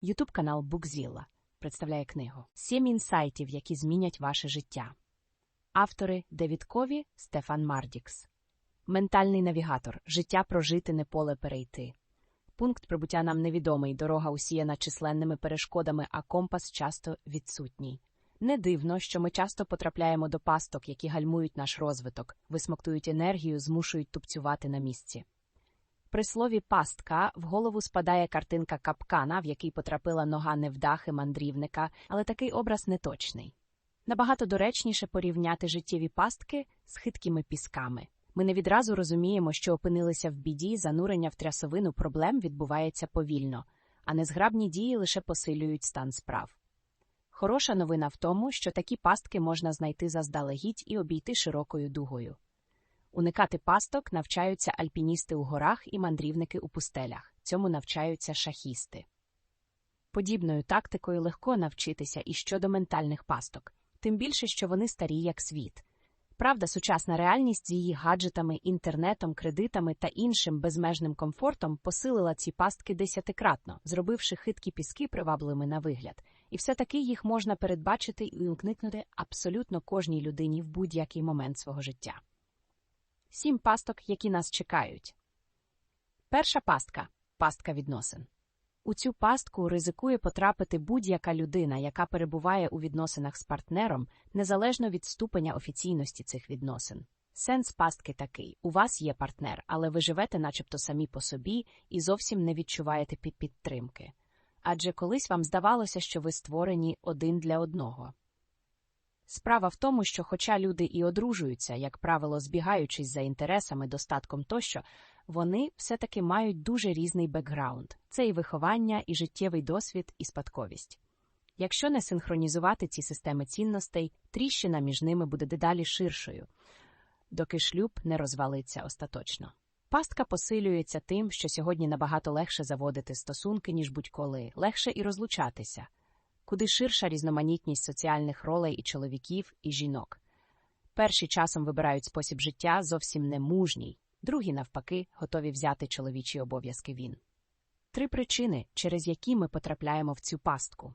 Ютуб канал Букзіла представляє книгу Сім інсайтів, які змінять ваше життя. Автори Девід Кові, Стефан Мардікс. Ментальний навігатор. Життя прожити не поле перейти. Пункт прибуття нам невідомий, дорога усіяна численними перешкодами, а компас часто відсутній. Не дивно, що ми часто потрапляємо до пасток, які гальмують наш розвиток, висмоктують енергію, змушують тупцювати на місці. При слові пастка в голову спадає картинка капкана, в який потрапила нога невдахи мандрівника, але такий образ неточний. Набагато доречніше порівняти життєві пастки з хиткими пісками. Ми не відразу розуміємо, що опинилися в біді, занурення в трясовину проблем відбувається повільно, а незграбні дії лише посилюють стан справ. Хороша новина в тому, що такі пастки можна знайти заздалегідь і обійти широкою дугою. Уникати пасток навчаються альпіністи у горах і мандрівники у пустелях. Цьому навчаються шахісти. Подібною тактикою легко навчитися і щодо ментальних пасток, тим більше, що вони старі як світ. Правда, сучасна реальність з її гаджетами, інтернетом, кредитами та іншим безмежним комфортом посилила ці пастки десятикратно, зробивши хиткі піски привабливими на вигляд, і все таки їх можна передбачити і уникнути абсолютно кожній людині в будь-який момент свого життя. Сім пасток, які нас чекають. Перша пастка пастка відносин. У цю пастку ризикує потрапити будь-яка людина, яка перебуває у відносинах з партнером, незалежно від ступеня офіційності цих відносин. Сенс пастки такий: у вас є партнер, але ви живете, начебто, самі по собі і зовсім не відчуваєте підтримки. Адже колись вам здавалося, що ви створені один для одного. Справа в тому, що, хоча люди і одружуються, як правило, збігаючись за інтересами, достатком тощо, вони все-таки мають дуже різний бекграунд це і виховання, і життєвий досвід, і спадковість. Якщо не синхронізувати ці системи цінностей, тріщина між ними буде дедалі ширшою, доки шлюб не розвалиться остаточно. Пастка посилюється тим, що сьогодні набагато легше заводити стосунки, ніж будь-коли, легше і розлучатися куди ширша різноманітність соціальних ролей і чоловіків, і жінок. Перші часом вибирають спосіб життя зовсім не мужній, другі, навпаки, готові взяти чоловічі обов'язки він. Три причини, через які ми потрапляємо в цю пастку.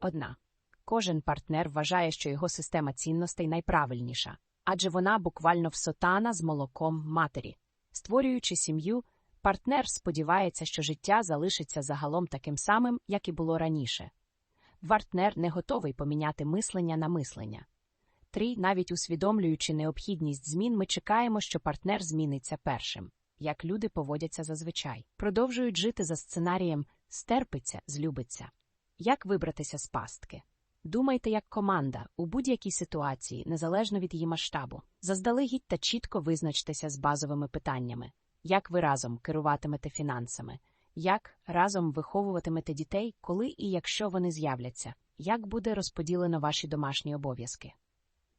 Одна кожен партнер вважає, що його система цінностей найправильніша, адже вона буквально всотана з молоком матері. Створюючи сім'ю, партнер сподівається, що життя залишиться загалом таким самим, як і було раніше партнер не готовий поміняти мислення на мислення. Три, навіть усвідомлюючи необхідність змін, ми чекаємо, що партнер зміниться першим, як люди поводяться зазвичай, продовжують жити за сценарієм стерпиться, злюбиться. Як вибратися з пастки? Думайте як команда у будь-якій ситуації, незалежно від її масштабу. Заздалегідь та чітко визначтеся з базовими питаннями, як ви разом керуватимете фінансами, як разом виховуватимете дітей, коли і якщо вони з'являться, як буде розподілено ваші домашні обов'язки.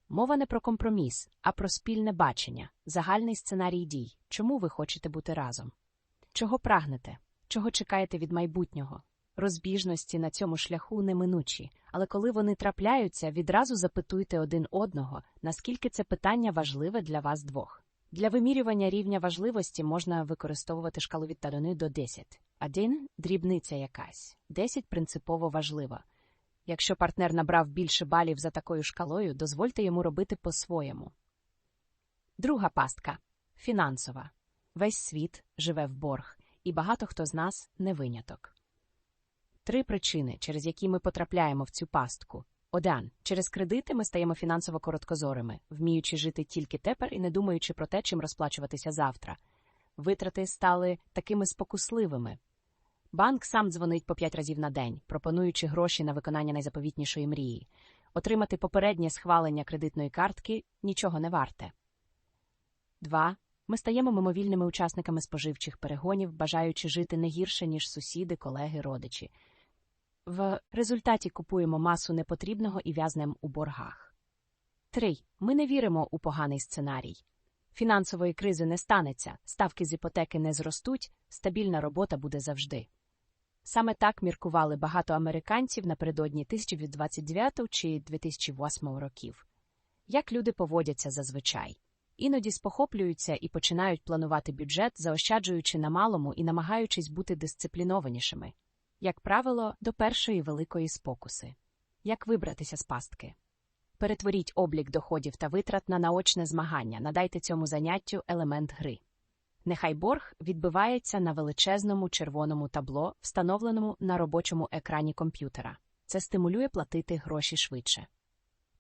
Мова не про компроміс, а про спільне бачення, загальний сценарій дій, чому ви хочете бути разом, чого прагнете, чого чекаєте від майбутнього. Розбіжності на цьому шляху неминучі, але коли вони трапляються, відразу запитуйте один одного, наскільки це питання важливе для вас двох. Для вимірювання рівня важливості можна використовувати шкалу від 1 до 10. Один дрібниця якась, 10 принципово важлива. Якщо партнер набрав більше балів за такою шкалою, дозвольте йому робити по-своєму. Друга пастка фінансова. Весь світ живе в борг, і багато хто з нас не виняток. Три причини, через які ми потрапляємо в цю пастку. Один. Через кредити ми стаємо фінансово короткозорими, вміючи жити тільки тепер і не думаючи про те, чим розплачуватися завтра. Витрати стали такими спокусливими. Банк сам дзвонить по п'ять разів на день, пропонуючи гроші на виконання найзаповітнішої мрії. Отримати попереднє схвалення кредитної картки нічого не варте. 2. Ми стаємо мимовільними учасниками споживчих перегонів, бажаючи жити не гірше, ніж сусіди, колеги, родичі. В результаті купуємо масу непотрібного і в'язнем у боргах. 3. Ми не віримо у поганий сценарій. Фінансової кризи не станеться, ставки з іпотеки не зростуть, стабільна робота буде завжди. Саме так міркували багато американців напередодні 1929 чи 2008 років. Як люди поводяться зазвичай, іноді спохоплюються і починають планувати бюджет, заощаджуючи на малому і намагаючись бути дисциплінованішими. Як правило, до першої великої спокуси. Як вибратися з пастки? Перетворіть облік доходів та витрат на наочне змагання, надайте цьому заняттю елемент гри. Нехай борг відбивається на величезному червоному табло, встановленому на робочому екрані комп'ютера. Це стимулює платити гроші швидше.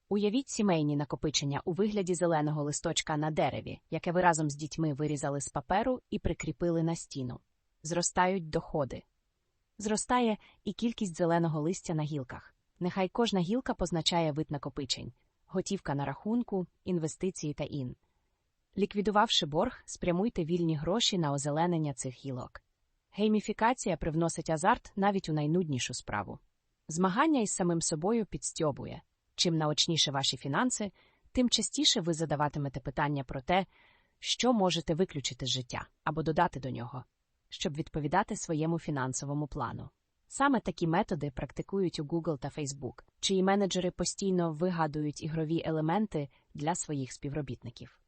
Уявіть сімейні накопичення у вигляді зеленого листочка на дереві, яке ви разом з дітьми вирізали з паперу і прикріпили на стіну. Зростають доходи. Зростає і кількість зеленого листя на гілках. Нехай кожна гілка позначає вид накопичень, готівка на рахунку, інвестиції та ін. Ліквідувавши борг, спрямуйте вільні гроші на озеленення цих гілок. Гейміфікація привносить азарт навіть у найнуднішу справу. Змагання із самим собою підстьобує. Чим наочніше ваші фінанси, тим частіше ви задаватимете питання про те, що можете виключити з життя або додати до нього, щоб відповідати своєму фінансовому плану. Саме такі методи практикують у Google та Facebook, чиї менеджери постійно вигадують ігрові елементи для своїх співробітників.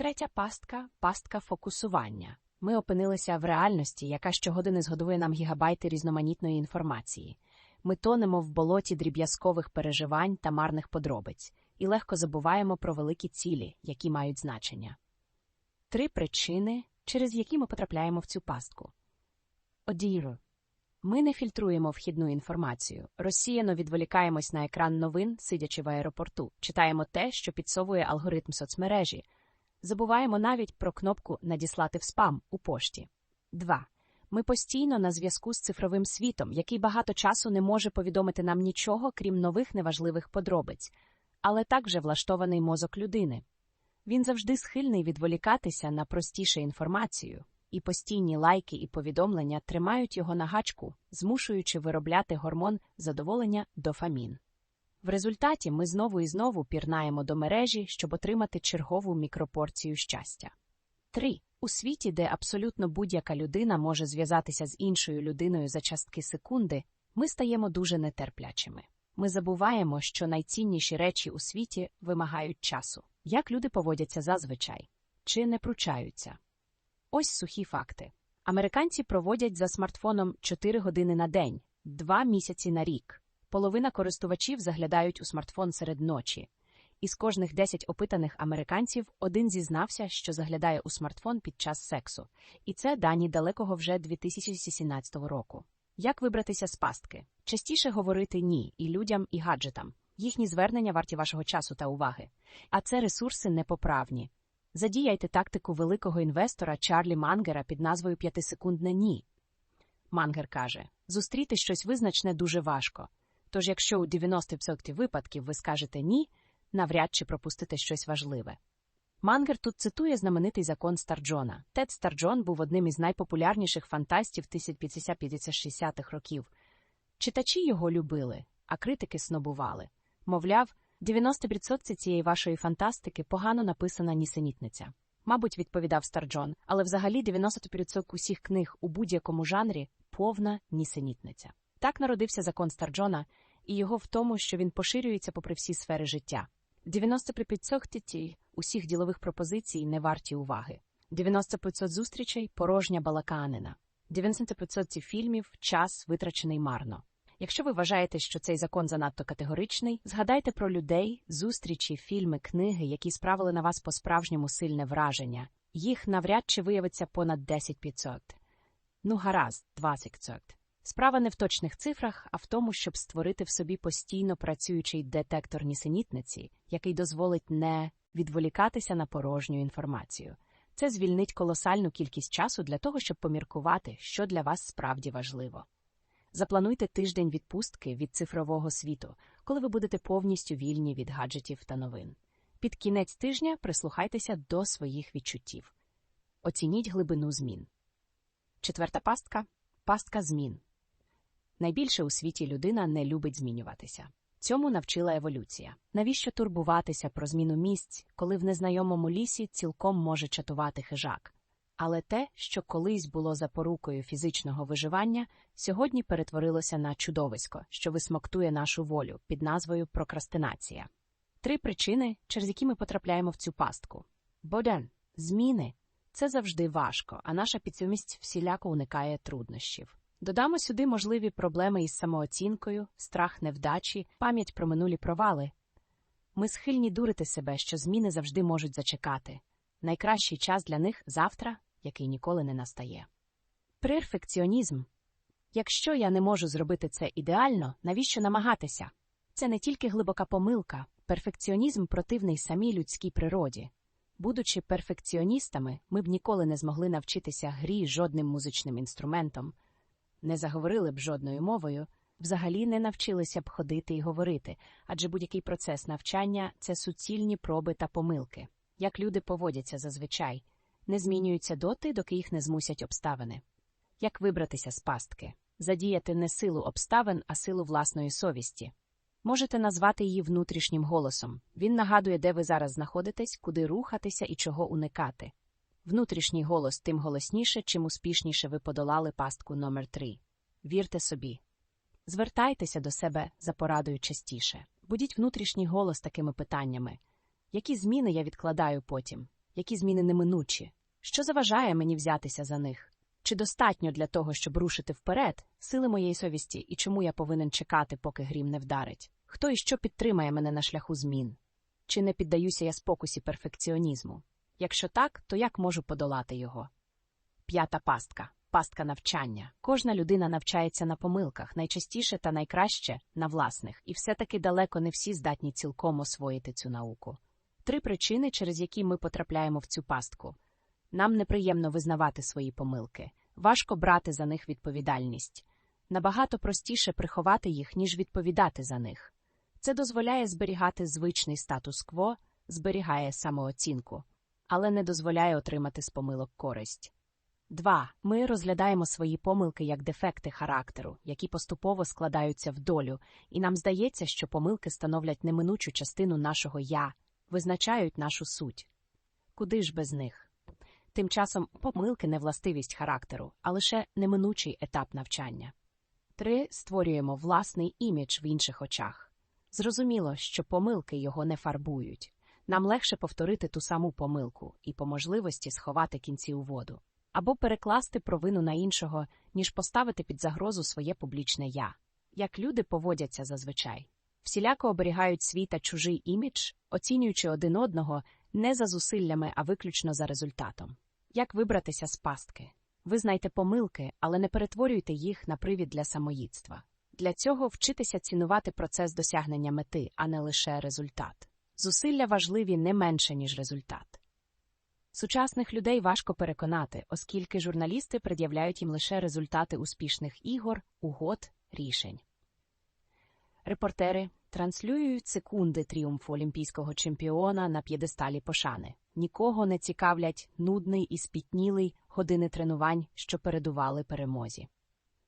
Третя пастка пастка фокусування. Ми опинилися в реальності, яка щогодини згодує нам гігабайти різноманітної інформації. Ми тонемо в болоті дріб'язкових переживань та марних подробиць і легко забуваємо про великі цілі, які мають значення. Три причини, через які ми потрапляємо в цю пастку. Одіро. Ми не фільтруємо вхідну інформацію, розсіяно відволікаємось на екран новин, сидячи в аеропорту, читаємо те, що підсовує алгоритм соцмережі, забуваємо навіть про кнопку Надіслати в спам у пошті. 2. Ми постійно на зв'язку з цифровим світом, який багато часу не може повідомити нам нічого, крім нових неважливих подробиць, але так же влаштований мозок людини. Він завжди схильний відволікатися на простіше інформацію, і постійні лайки і повідомлення тримають його на гачку, змушуючи виробляти гормон задоволення дофамін. В результаті ми знову і знову пірнаємо до мережі, щоб отримати чергову мікропорцію щастя. 3. У світі, де абсолютно будь-яка людина може зв'язатися з іншою людиною за частки секунди, ми стаємо дуже нетерплячими. Ми забуваємо, що найцінніші речі у світі вимагають часу. Як люди поводяться зазвичай чи не пручаються? Ось сухі факти. Американці проводять за смартфоном 4 години на день, 2 місяці на рік. Половина користувачів заглядають у смартфон серед ночі. Із кожних 10 опитаних американців один зізнався, що заглядає у смартфон під час сексу, і це дані далекого вже 2017 року. Як вибратися з пастки? Частіше говорити ні і людям, і гаджетам. Їхні звернення варті вашого часу та уваги. А це ресурси непоправні. Задіяйте тактику великого інвестора Чарлі Мангера під назвою П'ятисекундне ні. Мангер каже: зустріти щось визначне дуже важко. Тож, якщо у 90% випадків ви скажете ні, навряд чи пропустите щось важливе. Мангер тут цитує знаменитий закон Старджона. Тед Старджон був одним із найпопулярніших фантастів 1050-60-х років. Читачі його любили, а критики снобували. Мовляв, 90% цієї вашої фантастики погано написана нісенітниця. Мабуть, відповідав Старджон, але взагалі 90% усіх книг у будь-якому жанрі повна нісенітниця. Так народився закон Старджона, і його в тому, що він поширюється попри всі сфери життя. 95% усіх ділових пропозицій не варті уваги. 90% зустрічей порожня балаканина. 90% фільмів час витрачений марно. Якщо ви вважаєте, що цей закон занадто категоричний, згадайте про людей, зустрічі, фільми, книги, які справили на вас по-справжньому сильне враження. Їх навряд чи виявиться понад 10%. Ну, гаразд, 20%. Справа не в точних цифрах, а в тому, щоб створити в собі постійно працюючий детектор нісенітниці, який дозволить не відволікатися на порожню інформацію. Це звільнить колосальну кількість часу для того, щоб поміркувати, що для вас справді важливо. Заплануйте тиждень відпустки від цифрового світу, коли ви будете повністю вільні від гаджетів та новин. Під кінець тижня прислухайтеся до своїх відчуттів. Оцініть глибину змін. Четверта пастка пастка змін. Найбільше у світі людина не любить змінюватися. Цьому навчила еволюція. Навіщо турбуватися про зміну місць, коли в незнайомому лісі цілком може чатувати хижак? Але те, що колись було запорукою фізичного виживання, сьогодні перетворилося на чудовисько, що висмоктує нашу волю під назвою прокрастинація. Три причини, через які ми потрапляємо в цю пастку. Боден, зміни це завжди важко, а наша підсвідомість всіляко уникає труднощів. Додамо сюди можливі проблеми із самооцінкою, страх невдачі, пам'ять про минулі провали. Ми схильні дурити себе, що зміни завжди можуть зачекати. Найкращий час для них завтра, який ніколи не настає. Перфекціонізм. Якщо я не можу зробити це ідеально, навіщо намагатися? Це не тільки глибока помилка, перфекціонізм противний самій людській природі. Будучи перфекціоністами, ми б ніколи не змогли навчитися грі жодним музичним інструментом, не заговорили б жодною мовою, взагалі не навчилися б ходити і говорити, адже будь-який процес навчання це суцільні проби та помилки. Як люди поводяться зазвичай, не змінюються доти, доки їх не змусять обставини. Як вибратися з пастки, задіяти не силу обставин, а силу власної совісті. Можете назвати її внутрішнім голосом. Він нагадує, де ви зараз знаходитесь, куди рухатися і чого уникати. Внутрішній голос тим голосніше, чим успішніше ви подолали пастку номер 3 Вірте собі. Звертайтеся до себе за порадою частіше. Будіть внутрішній голос такими питаннями які зміни я відкладаю потім, які зміни неминучі, що заважає мені взятися за них? Чи достатньо для того, щоб рушити вперед, сили моєї совісті і чому я повинен чекати, поки грім не вдарить? Хто і що підтримає мене на шляху змін? Чи не піддаюся я спокусі перфекціонізму? Якщо так, то як можу подолати його? П'ята пастка пастка навчання. Кожна людина навчається на помилках, найчастіше та найкраще на власних, і все-таки далеко не всі здатні цілком освоїти цю науку. Три причини, через які ми потрапляємо в цю пастку. Нам неприємно визнавати свої помилки, важко брати за них відповідальність. Набагато простіше приховати їх, ніж відповідати за них. Це дозволяє зберігати звичний статус-кво, зберігає самооцінку, але не дозволяє отримати з помилок користь. 2. Ми розглядаємо свої помилки як дефекти характеру, які поступово складаються в долю, і нам здається, що помилки становлять неминучу частину нашого я, визначають нашу суть. Куди ж без них? Тим часом помилки не властивість характеру, а лише неминучий етап навчання. 3. Створюємо власний імідж в інших очах. Зрозуміло, що помилки його не фарбують. Нам легше повторити ту саму помилку і по можливості сховати кінці у воду, або перекласти провину на іншого, ніж поставити під загрозу своє публічне я, як люди поводяться зазвичай. Всіляко оберігають свій та чужий імідж, оцінюючи один одного не за зусиллями, а виключно за результатом. Як вибратися з пастки? Визнайте помилки, але не перетворюйте їх на привід для самоїдства. Для цього вчитися цінувати процес досягнення мети, а не лише результат. Зусилля важливі не менше, ніж результат. Сучасних людей важко переконати, оскільки журналісти пред'являють їм лише результати успішних ігор, угод, рішень. Репортери транслюють секунди тріумфу олімпійського чемпіона на п'єдесталі пошани. Нікого не цікавлять нудний і спітнілий години тренувань, що передували перемозі.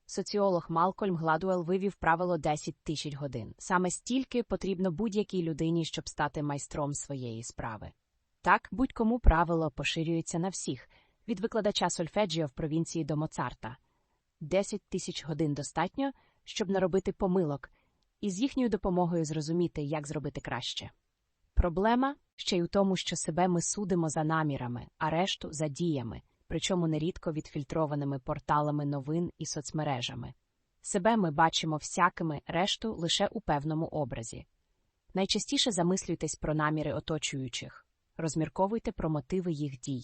Соціолог Малкольм Гладуел вивів правило 10 тисяч годин. Саме стільки потрібно будь-якій людині, щоб стати майстром своєї справи. Так, будь-кому правило поширюється на всіх від викладача сольфеджіо в провінції до Моцарта. 10 тисяч годин достатньо, щоб наробити помилок і з їхньою допомогою зрозуміти, як зробити краще. Проблема ще й у тому, що себе ми судимо за намірами, а решту за діями, причому нерідко відфільтрованими порталами новин і соцмережами. Себе ми бачимо всякими, решту лише у певному образі. Найчастіше замислюйтесь про наміри оточуючих, розмірковуйте про мотиви їх дій.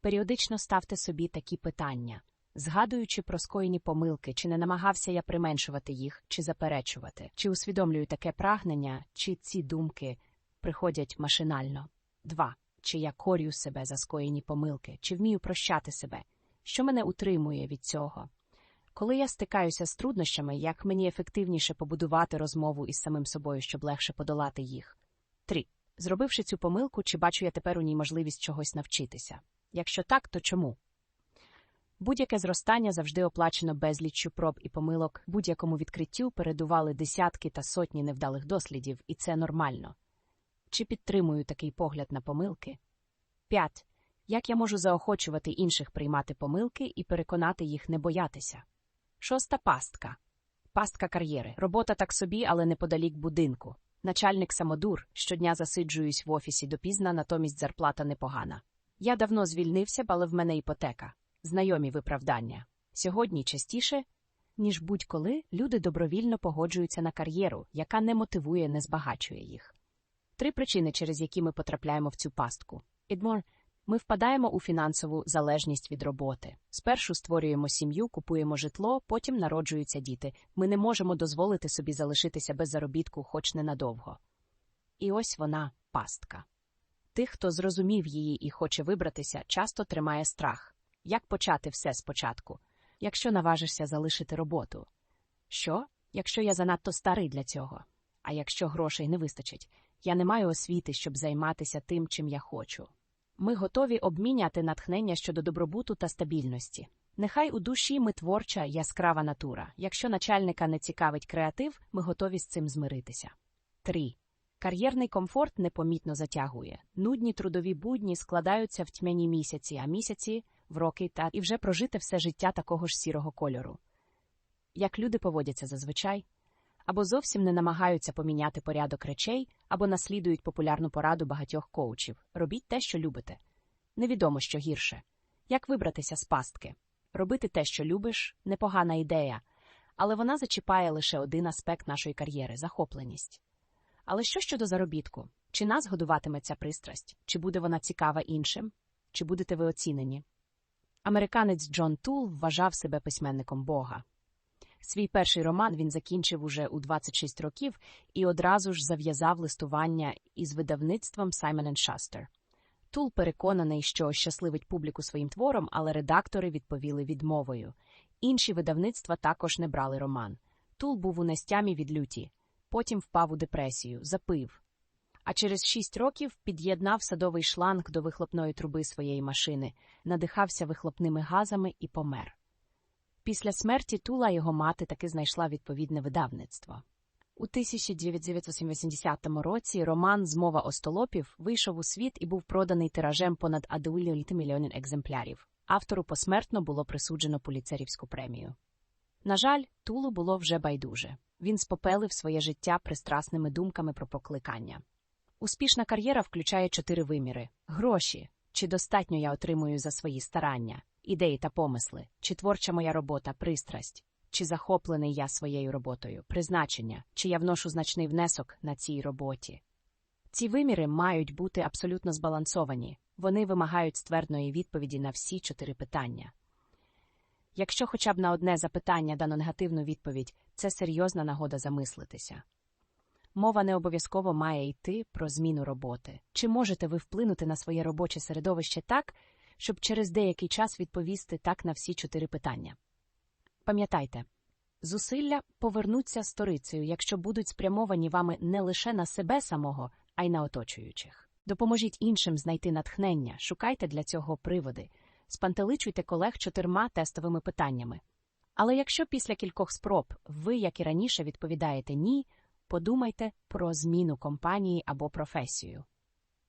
Періодично ставте собі такі питання Згадуючи про скоєні помилки, чи не намагався я применшувати їх, чи заперечувати, чи усвідомлюю таке прагнення, чи ці думки приходять машинально. 2. Чи я корю себе за скоєні помилки, чи вмію прощати себе, що мене утримує від цього? Коли я стикаюся з труднощами, як мені ефективніше побудувати розмову із самим собою, щоб легше подолати їх? 3. Зробивши цю помилку, чи бачу я тепер у ній можливість чогось навчитися? Якщо так, то чому? Будь-яке зростання завжди оплачено безліччю проб і помилок, будь-якому відкриттю передували десятки та сотні невдалих дослідів, і це нормально. Чи підтримую такий погляд на помилки? 5. Як я можу заохочувати інших приймати помилки і переконати їх не боятися? Шоста пастка. Пастка кар'єри. Робота так собі, але неподалік будинку. Начальник самодур. Щодня засиджуюсь в офісі допізна, натомість зарплата непогана. Я давно звільнився, але в мене іпотека знайомі виправдання. Сьогодні частіше ніж будь-коли люди добровільно погоджуються на кар'єру, яка не мотивує, не збагачує їх. Три причини, через які ми потрапляємо в цю пастку. Ідмор, ми впадаємо у фінансову залежність від роботи. Спершу створюємо сім'ю, купуємо житло, потім народжуються діти. Ми не можемо дозволити собі залишитися без заробітку, хоч ненадовго. І ось вона пастка. Тих, хто зрозумів її і хоче вибратися, часто тримає страх. Як почати все спочатку? Якщо наважишся залишити роботу? Що, якщо я занадто старий для цього? А якщо грошей не вистачить, я не маю освіти, щоб займатися тим, чим я хочу. Ми готові обміняти натхнення щодо добробуту та стабільності. Нехай у душі ми творча, яскрава натура. Якщо начальника не цікавить креатив, ми готові з цим змиритися. 3. Кар'єрний комфорт непомітно затягує. Нудні трудові будні складаються в тьмяні місяці, а місяці в роки та і вже прожити все життя такого ж сірого кольору. Як люди поводяться зазвичай, або зовсім не намагаються поміняти порядок речей, або наслідують популярну пораду багатьох коучів робіть те, що любите. Невідомо, що гірше. Як вибратися з пастки? Робити те, що любиш, непогана ідея, але вона зачіпає лише один аспект нашої кар'єри захопленість. Але що щодо заробітку? Чи нас годуватиме ця пристрасть? Чи буде вона цікава іншим? Чи будете ви оцінені? Американець Джон Тул вважав себе письменником Бога. Свій перший роман він закінчив уже у 26 років і одразу ж зав'язав листування із видавництвом Simon Schuster. Тул переконаний, що щасливить публіку своїм твором, але редактори відповіли відмовою. Інші видавництва також не брали роман. Тул був у нестямі від люті, потім впав у депресію, запив. А через шість років під'єднав садовий шланг до вихлопної труби своєї машини, надихався вихлопними газами і помер. Після смерті Тула його мати таки знайшла відповідне видавництво. У 1980 році роман Змова остолопів вийшов у світ і був проданий тиражем понад 1 мільйонів екземплярів. Автору посмертно було присуджено поліцерівську премію. На жаль, Тулу було вже байдуже. Він спопелив своє життя пристрасними думками про покликання. Успішна кар'єра включає чотири виміри: гроші, чи достатньо я отримую за свої старання, ідеї та помисли, чи творча моя робота, пристрасть, чи захоплений я своєю роботою, призначення, чи я вношу значний внесок на цій роботі. Ці виміри мають бути абсолютно збалансовані, вони вимагають ствердної відповіді на всі чотири питання. Якщо хоча б на одне запитання дано негативну відповідь, це серйозна нагода замислитися. Мова не обов'язково має йти про зміну роботи. Чи можете ви вплинути на своє робоче середовище так, щоб через деякий час відповісти так на всі чотири питання? Пам'ятайте, зусилля повернуться сторицею, якщо будуть спрямовані вами не лише на себе самого, а й на оточуючих. Допоможіть іншим знайти натхнення, шукайте для цього приводи, спантеличуйте колег чотирма тестовими питаннями. Але якщо після кількох спроб ви, як і раніше, відповідаєте ні, подумайте про зміну компанії або професію.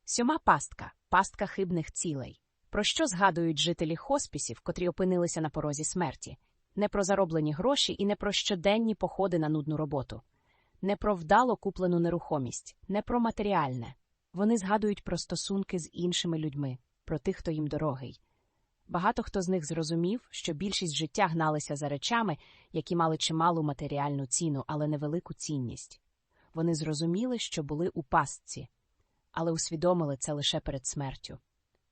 Сьома пастка пастка хибних цілей. Про що згадують жителі хоспісів, котрі опинилися на порозі смерті, не про зароблені гроші і не про щоденні походи на нудну роботу, не про вдало куплену нерухомість, не про матеріальне. Вони згадують про стосунки з іншими людьми, про тих, хто їм дорогий. Багато хто з них зрозумів, що більшість життя гналися за речами, які мали чималу матеріальну ціну, але невелику цінність. Вони зрозуміли, що були у пастці, але усвідомили це лише перед смертю.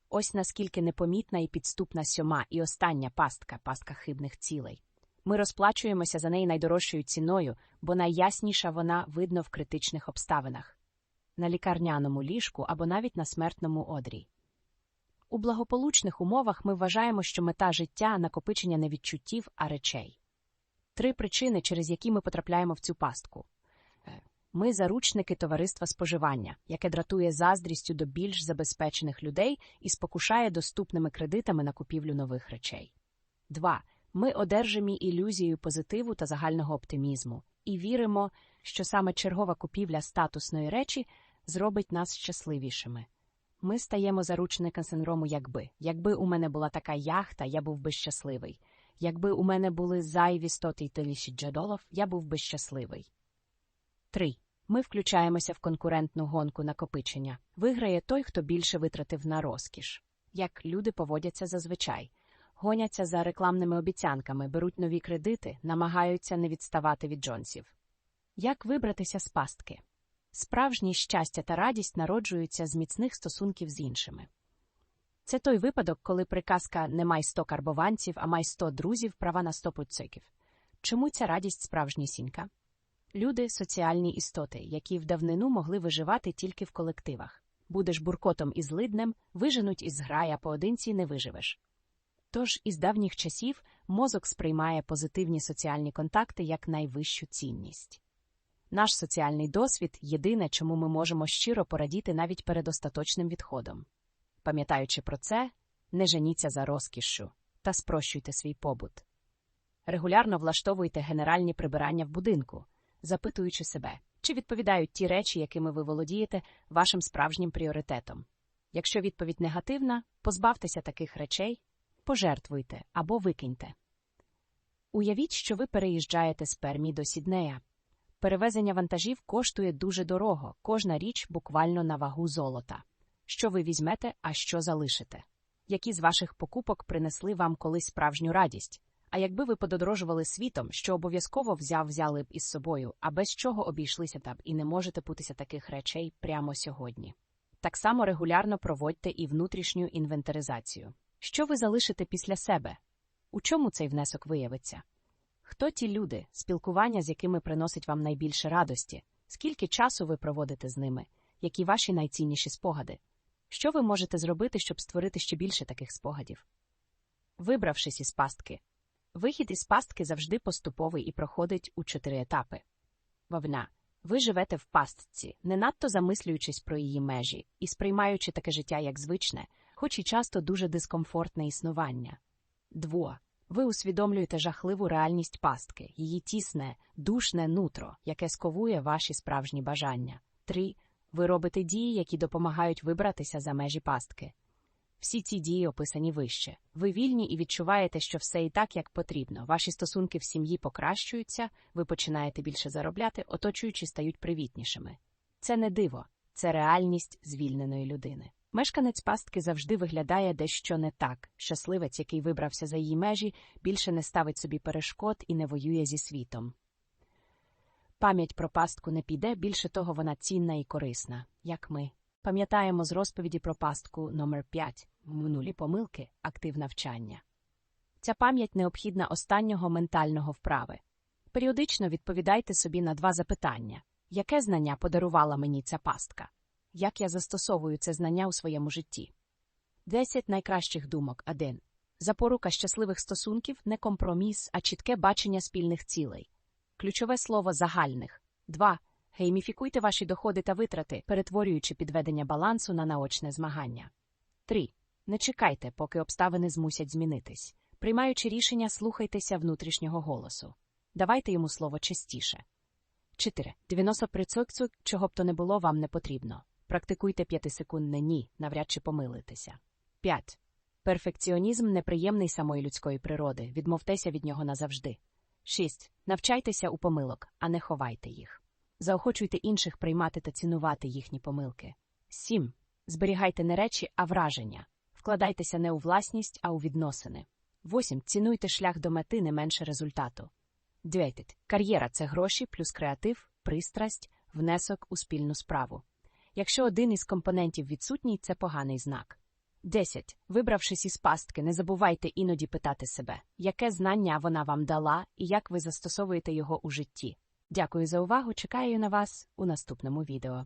Ось наскільки непомітна і підступна сьома і остання пастка, пастка хибних цілей. Ми розплачуємося за неї найдорожчою ціною, бо найясніша вона видно в критичних обставинах на лікарняному ліжку або навіть на смертному одрі. У благополучних умовах ми вважаємо, що мета життя накопичення не відчуттів, а речей. Три причини, через які ми потрапляємо в цю пастку. Ми заручники товариства споживання, яке дратує заздрістю до більш забезпечених людей і спокушає доступними кредитами на купівлю нових речей. 2. Ми одержимі ілюзією позитиву та загального оптимізму і віримо, що саме чергова купівля статусної речі зробить нас щасливішими. Ми стаємо заручниками синдрому якби. Якби у мене була така яхта, я був би щасливий. Якби у мене були зайві 100 тисяч джадолов, я був би щасливий. 3. Ми включаємося в конкурентну гонку накопичення. Виграє той, хто більше витратив на розкіш. Як люди поводяться зазвичай. гоняться за рекламними обіцянками, беруть нові кредити, намагаються не відставати від Джонсів. Як вибратися з пастки? Справжнє щастя та радість народжуються з міцних стосунків з іншими. Це той випадок, коли приказка не май сто карбованців, а май сто друзів права на сто пуциків. Чому ця радість справжнісінька? Люди соціальні істоти, які в давнину могли виживати тільки в колективах. Будеш буркотом і злиднем, виженуть із грая поодинці не виживеш. Тож із давніх часів мозок сприймає позитивні соціальні контакти як найвищу цінність. Наш соціальний досвід єдине, чому ми можемо щиро порадіти навіть перед остаточним відходом. Пам'ятаючи про це, не женіться за розкішшю та спрощуйте свій побут. Регулярно влаштовуйте генеральні прибирання в будинку, запитуючи себе, чи відповідають ті речі, якими ви володієте, вашим справжнім пріоритетом. Якщо відповідь негативна, позбавтеся таких речей, пожертвуйте або викиньте. Уявіть, що ви переїжджаєте з Пермі до Сіднея. Перевезення вантажів коштує дуже дорого, кожна річ буквально на вагу золота. Що ви візьмете, а що залишите? Які з ваших покупок принесли вам колись справжню радість? А якби ви подорожували світом, що обов'язково взяв взяли б із собою, а без чого обійшлися б і не можете путися таких речей прямо сьогодні. Так само регулярно проводьте і внутрішню інвентаризацію. Що ви залишите після себе? У чому цей внесок виявиться? Хто ті люди, спілкування з якими приносить вам найбільше радості? Скільки часу ви проводите з ними? Які ваші найцінніші спогади? Що ви можете зробити, щоб створити ще більше таких спогадів? Вибравшись із пастки. Вихід із пастки завжди поступовий і проходить у чотири етапи. Вовна. Ви живете в пастці, не надто замислюючись про її межі і сприймаючи таке життя як звичне, хоч і часто дуже дискомфортне існування. Дво. Ви усвідомлюєте жахливу реальність пастки, її тісне, душне нутро, яке сковує ваші справжні бажання. Три. Ви робите дії, які допомагають вибратися за межі пастки. Всі ці дії описані вище. Ви вільні і відчуваєте, що все і так, як потрібно. Ваші стосунки в сім'ї покращуються, ви починаєте більше заробляти, оточуючі стають привітнішими. Це не диво, це реальність звільненої людини. Мешканець пастки завжди виглядає дещо не так. Щасливець, який вибрався за її межі, більше не ставить собі перешкод і не воює зі світом. Пам'ять про пастку не піде, більше того, вона цінна і корисна, як ми. Пам'ятаємо з розповіді про пастку номер 5 минулі помилки, актив навчання. Ця пам'ять необхідна останнього ментального вправи. Періодично відповідайте собі на два запитання яке знання подарувала мені ця пастка? Як я застосовую це знання у своєму житті? 10 найкращих думок 1. Запорука щасливих стосунків не компроміс, а чітке бачення спільних цілей. Ключове слово загальних. 2. Гейміфікуйте ваші доходи та витрати, перетворюючи підведення балансу на наочне змагання. 3. Не чекайте, поки обставини змусять змінитись. Приймаючи рішення, слухайтеся внутрішнього голосу. Давайте йому слово частіше. 4. 90% чого б то не було, вам не потрібно. Практикуйте 5-секундне ні, навряд чи помилитеся. 5. Перфекціонізм неприємний самої людської природи. Відмовтеся від нього назавжди. 6. Навчайтеся у помилок, а не ховайте їх. Заохочуйте інших приймати та цінувати їхні помилки. 7. Зберігайте не речі, а враження. Вкладайтеся не у власність, а у відносини. 8. Цінуйте шлях до мети не менше результату. 9. Кар'єра це гроші плюс креатив, пристрасть, внесок у спільну справу. Якщо один із компонентів відсутній, це поганий знак. 10. Вибравшись із пастки, не забувайте іноді питати себе, яке знання вона вам дала і як ви застосовуєте його у житті. Дякую за увагу. Чекаю на вас у наступному відео.